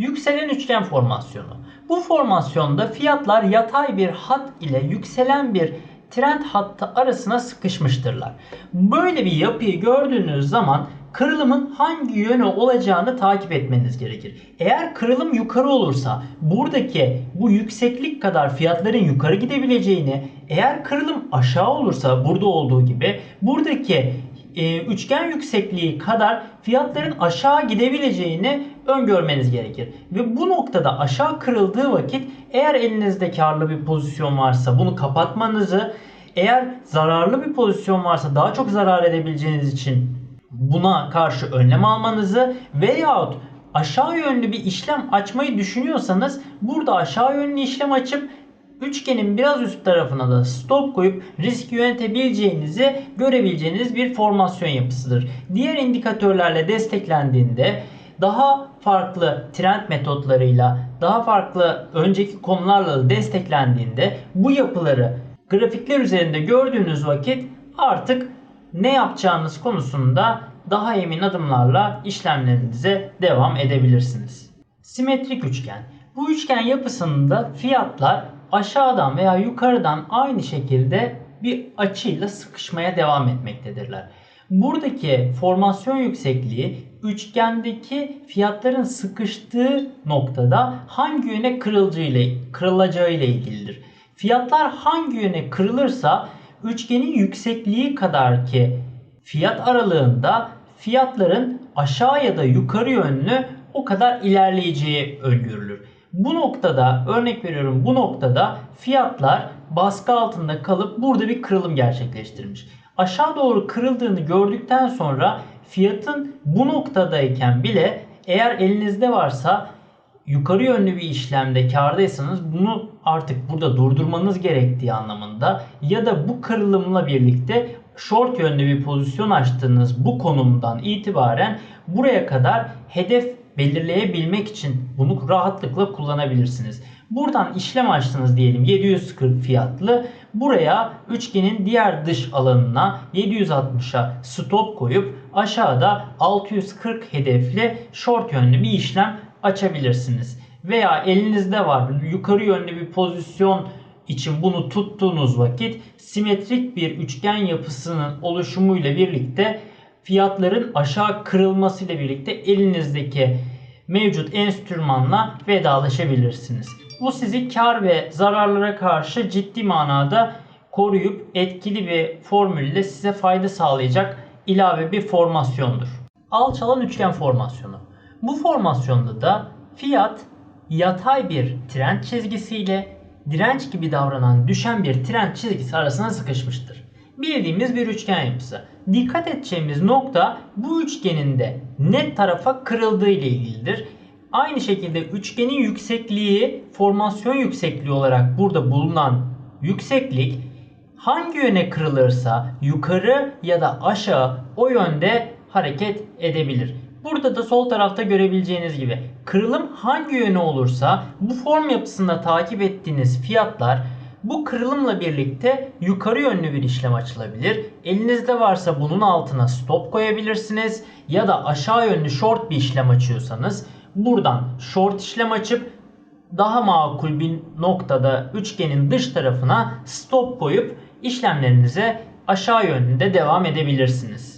Yükselen üçgen formasyonu. Bu formasyonda fiyatlar yatay bir hat ile yükselen bir trend hattı arasına sıkışmıştırlar. Böyle bir yapıyı gördüğünüz zaman kırılımın hangi yönü olacağını takip etmeniz gerekir. Eğer kırılım yukarı olursa buradaki bu yükseklik kadar fiyatların yukarı gidebileceğini, eğer kırılım aşağı olursa burada olduğu gibi buradaki e, üçgen yüksekliği kadar fiyatların aşağı gidebileceğini öngörmeniz gerekir. Ve bu noktada aşağı kırıldığı vakit eğer elinizde karlı bir pozisyon varsa bunu kapatmanızı, eğer zararlı bir pozisyon varsa daha çok zarar edebileceğiniz için buna karşı önlem almanızı veyahut aşağı yönlü bir işlem açmayı düşünüyorsanız burada aşağı yönlü işlem açıp üçgenin biraz üst tarafına da stop koyup risk yönetebileceğinizi görebileceğiniz bir formasyon yapısıdır. Diğer indikatörlerle desteklendiğinde daha farklı trend metotlarıyla, daha farklı önceki konularla da desteklendiğinde bu yapıları grafikler üzerinde gördüğünüz vakit artık ne yapacağınız konusunda daha emin adımlarla işlemlerinize devam edebilirsiniz. Simetrik üçgen. Bu üçgen yapısında fiyatlar aşağıdan veya yukarıdan aynı şekilde bir açıyla sıkışmaya devam etmektedirler. Buradaki formasyon yüksekliği üçgendeki fiyatların sıkıştığı noktada hangi yöne kırılacağı ile ilgilidir. Fiyatlar hangi yöne kırılırsa üçgenin yüksekliği kadar ki fiyat aralığında fiyatların aşağı ya da yukarı yönlü o kadar ilerleyeceği öngörülür. Bu noktada örnek veriyorum bu noktada fiyatlar baskı altında kalıp burada bir kırılım gerçekleştirmiş. Aşağı doğru kırıldığını gördükten sonra fiyatın bu noktadayken bile eğer elinizde varsa yukarı yönlü bir işlemde kardaysanız bunu artık burada durdurmanız gerektiği anlamında ya da bu kırılımla birlikte short yönlü bir pozisyon açtığınız bu konumdan itibaren buraya kadar hedef belirleyebilmek için bunu rahatlıkla kullanabilirsiniz. Buradan işlem açtınız diyelim 740 fiyatlı. Buraya üçgenin diğer dış alanına 760'a stop koyup aşağıda 640 hedefli short yönlü bir işlem açabilirsiniz. Veya elinizde var yukarı yönlü bir pozisyon için bunu tuttuğunuz vakit simetrik bir üçgen yapısının oluşumuyla birlikte fiyatların aşağı kırılmasıyla birlikte elinizdeki mevcut enstrümanla vedalaşabilirsiniz. Bu sizi kar ve zararlara karşı ciddi manada koruyup etkili bir formülle size fayda sağlayacak ilave bir formasyondur. Alçalan üçgen formasyonu. Bu formasyonda da fiyat yatay bir trend çizgisiyle direnç gibi davranan düşen bir trend çizgisi arasına sıkışmıştır. Bildiğimiz bir üçgen yapısı. Dikkat edeceğimiz nokta bu üçgenin de net tarafa kırıldığı ile ilgilidir. Aynı şekilde üçgenin yüksekliği formasyon yüksekliği olarak burada bulunan yükseklik hangi yöne kırılırsa yukarı ya da aşağı o yönde hareket edebilir. Burada da sol tarafta görebileceğiniz gibi kırılım hangi yöne olursa bu form yapısında takip ettiğiniz fiyatlar bu kırılımla birlikte yukarı yönlü bir işlem açılabilir. Elinizde varsa bunun altına stop koyabilirsiniz ya da aşağı yönlü short bir işlem açıyorsanız buradan short işlem açıp daha makul bir noktada üçgenin dış tarafına stop koyup işlemlerinize aşağı yönünde devam edebilirsiniz.